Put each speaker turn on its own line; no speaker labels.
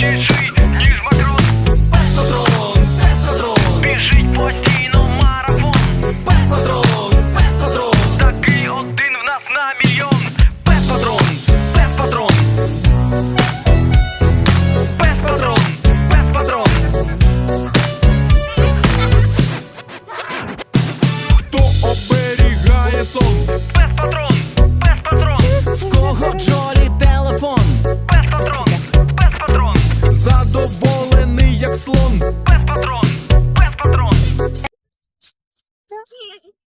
крутіший.
патрон, пес-патрон
Біжить постійно марафон.
Пес-патрон, пес-патрон
Такий один в нас на мільйон.
Пес-патрон, пес-патрон
Пес-патрон,
пес-патрон
Хто
оберігає сон?
Пес-патрон, без патрон,
В кого джолі?
aqui.